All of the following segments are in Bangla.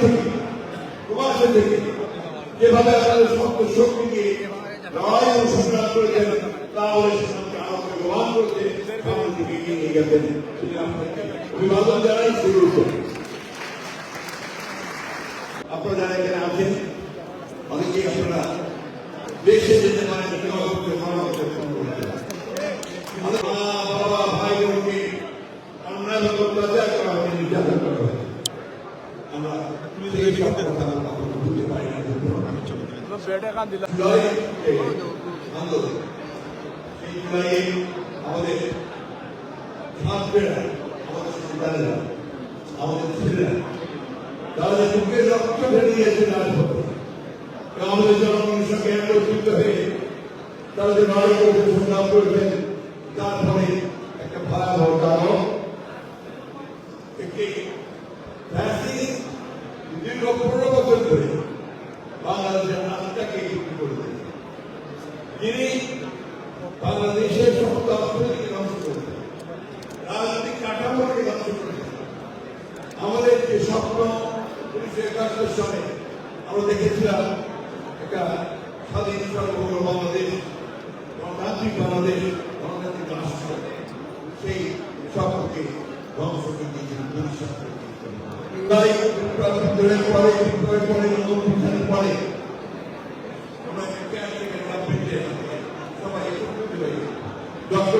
থেকে প্রবাসে থেকে, যেভাবে আপনাদের শক্ত শক্তিকে লড়াই আমাদের আপনারা যারা আছেন, অনেকেই আপনারা দেশে যেতে পারেন কেউ ভালো করতে আমাদের মা বাবা ভাই বোনকে অন্যায় অত্যাচার করা হয় নির্যাতন করা হয় আমরা সেই সব কথা আমরা কখনো বুঝতে পারি না বেটে কান দিলা জুলাই এই আন্দোলন এই জুলাইয়ে আমাদের ছাত্রেরা আমাদের সন্তানেরা আমাদের রক্ত বেরিয়েছে রাজপথে আমাদের জনগণের সঙ্গে একত্রিত তারপরে একটা ভয়াবহ কারণ একটি ফ্যাসিস্ট দীর্ঘ পনেরো বছর ধরে বাংলাদেশের রাস্তাকে বিক্রি করে দিয়েছে যিনি বাংলাদেশের সমস্ত অর্থনীতিকে ধ্বংস করেছেন রাজনৈতিক কাঠামোকে ধ্বংস করেছেন আমাদের যে স্বপ্ন উনিশশো একাত্তর সালে আমরা দেখেছিলাম একটা স্বাধীন সর্বভৌম বাংলাদেশ গণতান্ত্রিক বাংলাদেশ গণতান্ত্রিক রাষ্ট্র সেই স্বপ্নকে ধ্বংস করে দিয়েছেন ভবিষ্যৎ করে তাই পরে পরে নতুন পরে আমরা একটা caretaker government এর সবাই একত্রিত হয়ে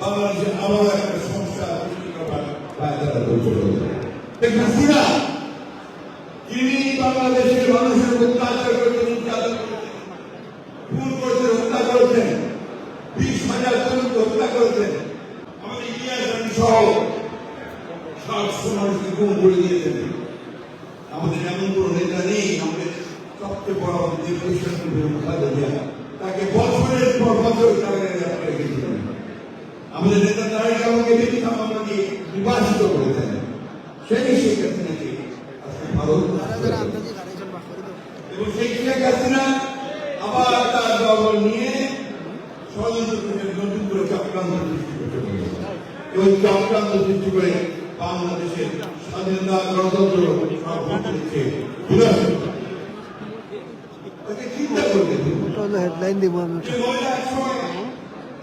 বাংলাদেশের আবার একটা সমস্যা করতে হাসিনা, যিনি বাংলাদেশের মানুষের অত্যাচার করেছেন, নির্যাতন করেছেন, খুন করেছেন, হত্যা করেছেন, বিশ হাজার তরুণকে হত্যা করেছেন, আমাদের ইতিহাস সহ সাতশো মানুষকে গুম করে দিয়েছেন। আমাদের এমন কোন নেতা নেই, আমাদের সবচেয়ে বড় যে পরিষ্কার খালেদা জিয়া তাকে বছরের পর বছর কারাগারে আটকে রেখেছিলেন আমাদের নেতা তারেক আমাকে মিথ্যা মামলা দিয়ে নির্বাচিত করেছেন। সেই শেখ হাসিনাকে আজকে ভারত এবং সেই শেখ হাসিনা আবার তার দল নিয়ে ষড়যন্ত্র করে নতুন করে চক্রান্ত সৃষ্টি করতে এবং চক্রান্ত সৃষ্টি করে বাংলাদেশের স্বাধীনতা গণতন্ত্র সর্বক্ষেত্রে বিনাশ চিন্তা করতে দিন। হেডলাইন দিব আমি।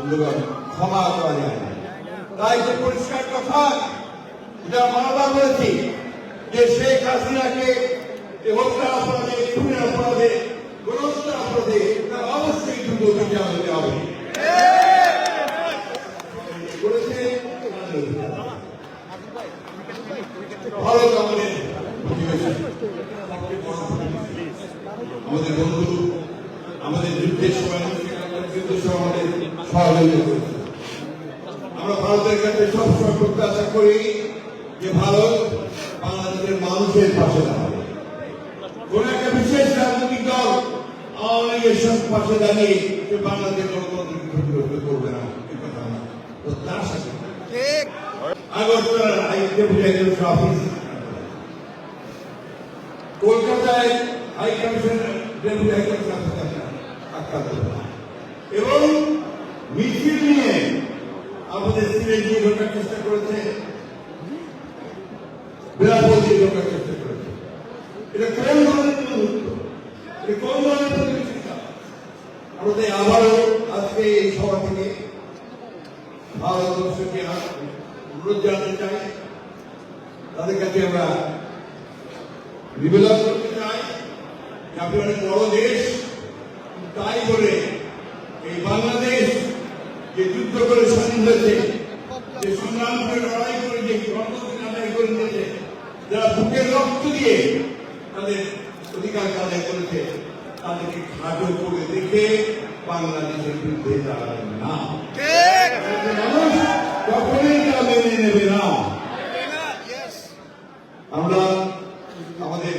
বন্ধুগণ, ক্ষমা করা যায় না তাই যে পরিষ্কার কথা, এটা মানবা বলেছি যে শেখ হাসিনাকে হত্যা অপরাধে খুনের অপরাধে গণহত্যা অপরাধে তার অবশ্যই দ্রুত বিচার হতে হবে আমাদের। আমাদের বন্ধু, আমাদের যুদ্ধের সময় যুদ্ধের সময় আমাদের সহযোগিতা করেছে আমরা ভারতের কাছে সবসময় প্রত্যাশা করি যে ভারত বাংলাদেশের মানুষের পাশে দাঁড়াবে। কোন একটা বিশেষ রাজনৈতিক দল আওয়ামী লীগের সব পাশে দাঁড়িয়ে সে বাংলাদেশের গণতন্ত্রকে ক্ষতিগ্রস্ত করবে না এ কথা আমরা প্রত্যাশা আগরতলার হাই ডেপুটি অফিস কলকাতায় হাই কমিশনার ডেপুটি একজন আক্রান্ত হয়েছে। এবং মিছিল নিয়ে আমাদের সিলেট নিয়ে ঢোকার চেষ্টা করেছে। বেলাপুর দিয়ে ঢোকার চেষ্টা করেছে। এটা কোন ধরনের মুহূর্ত এটা কোন ধরনের আমরা আবারও আজকে এই সভা থেকে ভারতবর্ষকে অনুরোধ জানাতে চাই। তাদের কাছে আমরা নিবেদন করতে চাই যে আপনি অনেক বড় দেশ তাই বলে এই বাংলাদেশ যে যুদ্ধ করে স্বাধীন হয়েছে, যে সংগ্রাম করে লড়াই করে যে গণতন্ত্র আদায় করে নিয়েছে, যারা বুকের রক্ত দিয়ে তাদের অধিকার আদায় করেছে, তাদেরকে খাটো করে দেখে বাংলাদেশের বিরুদ্ধে দাঁড়াবেন না। মানুষ কখনোই তা মেনে নেবে না। আমরা আমাদের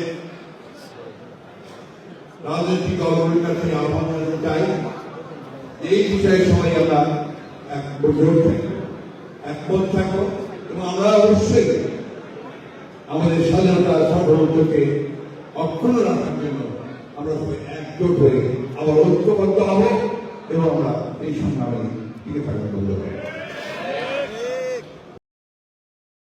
রাজনৈতিক দলগুলির কাছে আহ্বান এই বিষয়ে সবাই আমরা একমত থাকি, একমত থাকব এবং আমরা অবশ্যই আমাদের স্বাধীনতা সার্বভৌমত্বকে অক্ষুণ্ণ রাখার জন্য আমরা সবাই একজোট হয়ে আবার ঐক্যবদ্ধ হব এবং আমরা এই সংগ্রামে টিকে থাকার পারি